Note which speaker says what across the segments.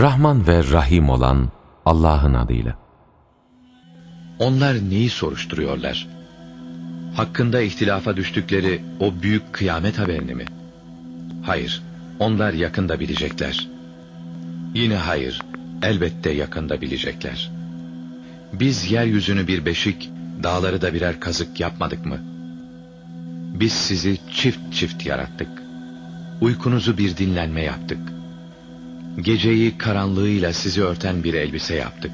Speaker 1: Rahman ve Rahim olan Allah'ın adıyla.
Speaker 2: Onlar neyi soruşturuyorlar? Hakkında ihtilafa düştükleri o büyük kıyamet haberini mi? Hayır, onlar yakında bilecekler. Yine hayır, elbette yakında bilecekler. Biz yeryüzünü bir beşik, dağları da birer kazık yapmadık mı? Biz sizi çift çift yarattık. Uykunuzu bir dinlenme yaptık. Geceyi karanlığıyla sizi örten bir elbise yaptık.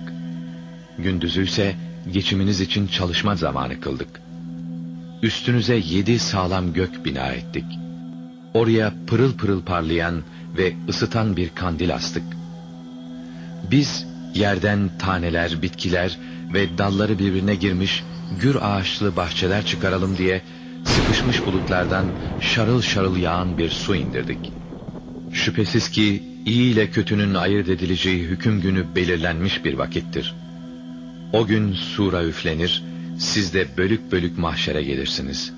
Speaker 2: Gündüzü ise geçiminiz için çalışma zamanı kıldık. Üstünüze yedi sağlam gök bina ettik. Oraya pırıl pırıl parlayan ve ısıtan bir kandil astık. Biz yerden taneler, bitkiler ve dalları birbirine girmiş gür ağaçlı bahçeler çıkaralım diye sıkışmış bulutlardan şarıl şarıl yağan bir su indirdik. Şüphesiz ki iyi ile kötünün ayırt edileceği hüküm günü belirlenmiş bir vakittir. O gün sura üflenir, siz de bölük bölük mahşere gelirsiniz.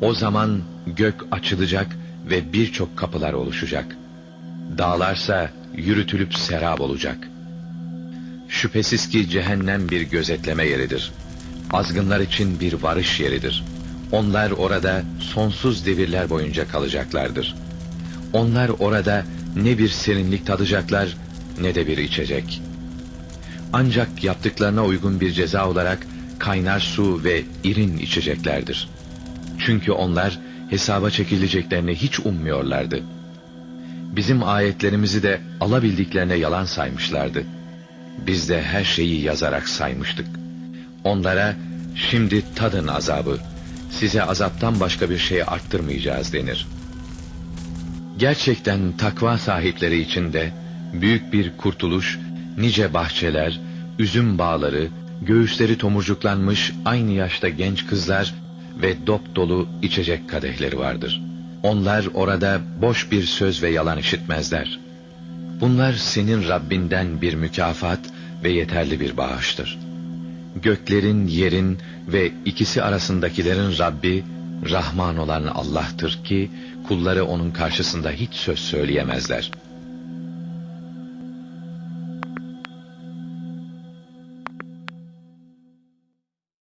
Speaker 2: O zaman gök açılacak ve birçok kapılar oluşacak. Dağlarsa yürütülüp serap olacak. Şüphesiz ki cehennem bir gözetleme yeridir. Azgınlar için bir varış yeridir. Onlar orada sonsuz devirler boyunca kalacaklardır. Onlar orada ne bir serinlik tadacaklar ne de bir içecek. Ancak yaptıklarına uygun bir ceza olarak kaynar su ve irin içeceklerdir. Çünkü onlar hesaba çekileceklerini hiç ummuyorlardı. Bizim ayetlerimizi de alabildiklerine yalan saymışlardı. Biz de her şeyi yazarak saymıştık. Onlara şimdi tadın azabı, size azaptan başka bir şey arttırmayacağız denir. Gerçekten takva sahipleri için de büyük bir kurtuluş, nice bahçeler, üzüm bağları, göğüsleri tomurcuklanmış aynı yaşta genç kızlar ve dop dolu içecek kadehleri vardır. Onlar orada boş bir söz ve yalan işitmezler. Bunlar senin Rabbinden bir mükafat ve yeterli bir bağıştır. Göklerin, yerin ve ikisi arasındakilerin Rabbi, Rahman olan Allah'tır ki, kulları onun karşısında hiç söz söyleyemezler.''